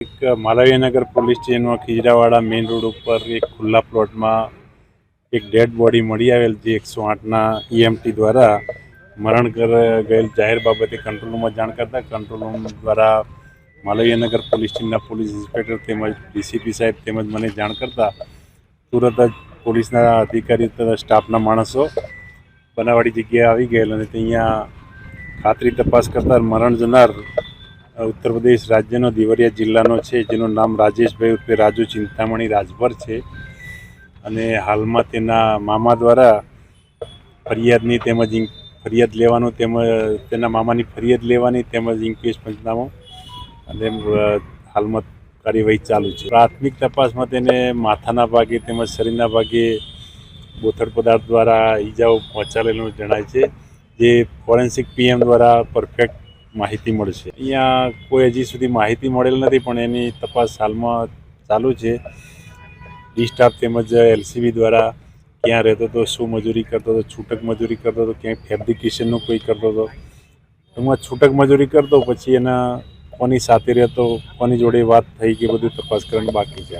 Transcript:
એક માલવીયનગર પોલીસ સ્ટેશનમાં ખીજરાવાડા main road ઉપર એક ખુલ્લા પ્લોટમાં એક ડેડ બોડી મળી આવેલ જે એકસો આઠના ઈએમટી દ્વારા મરણ કર, ગયેલ જાહેર બાબતે કંટ્રોલ રૂમમાં જાણ કરતા કંટ્રોલ રૂમ દ્વારા માલવીયનગર પોલીસ સ્ટેશનના પોલીસ ઇન્સ્પેક્ટર તેમજ ડીસીપી સાહેબ તેમજ મને જાણ કરતા તુરત જ પોલીસના અધિકારી તથા સ્ટાફના માણસો બનાવાડી જગ્યાએ આવી ગયેલ અને ત્યાં ખાતરી તપાસ કરતા મરણ જનાર ઉત્તર પ્રદેશ રાજ્યનો દેવરિયા જિલ્લાનો છે, જેનું નામ રાજેશભાઈ ઉર્ફે રાજુ ચિંતામણી રાજભર છે. અને હાલમાં તેના મામા દ્વારા ફરિયાદની તેમજ ફરિયાદ લેવાનું તેમજ તેના મામાની ફરિયાદ લેવાની તેમજ ઇન્ક્વેસ્ટ પંચનામો અને હાલમાં કાર્યવાહી ચાલુ છે. પ્રાથમિક તપાસમાં તેને માથાના ભાગે તેમજ શરીરના ભાગે બોથડ પદાર્થ દ્વારા ઈજાઓ પહોંચાડેલું જણાય છે, જે ફોરેન્સિક પીએમ દ્વારા પરફેક્ટ માહિતી મળશે અહીંયા કોઈ હજી સુધી માહિતી મળેલ નથી, પણ એની તપાસ હાલમાં ચાલુ છે. ડિસ્ટાફ તેમજ એલસીબી દ્વારા ક્યાં રહેતો હતો, શું મજૂરી કરતો હતો, છૂટક મજૂરી કરતો હતો, ક્યાંય ફેબ્રિકેશનનું કોઈ કરતો હતો. એમાં છૂટક મજૂરી કરતો, પછી એના કોની સાથે રહેતો, કોની જોડે વાત થઈ કે બધું તપાસ કરવાની બાકી છે.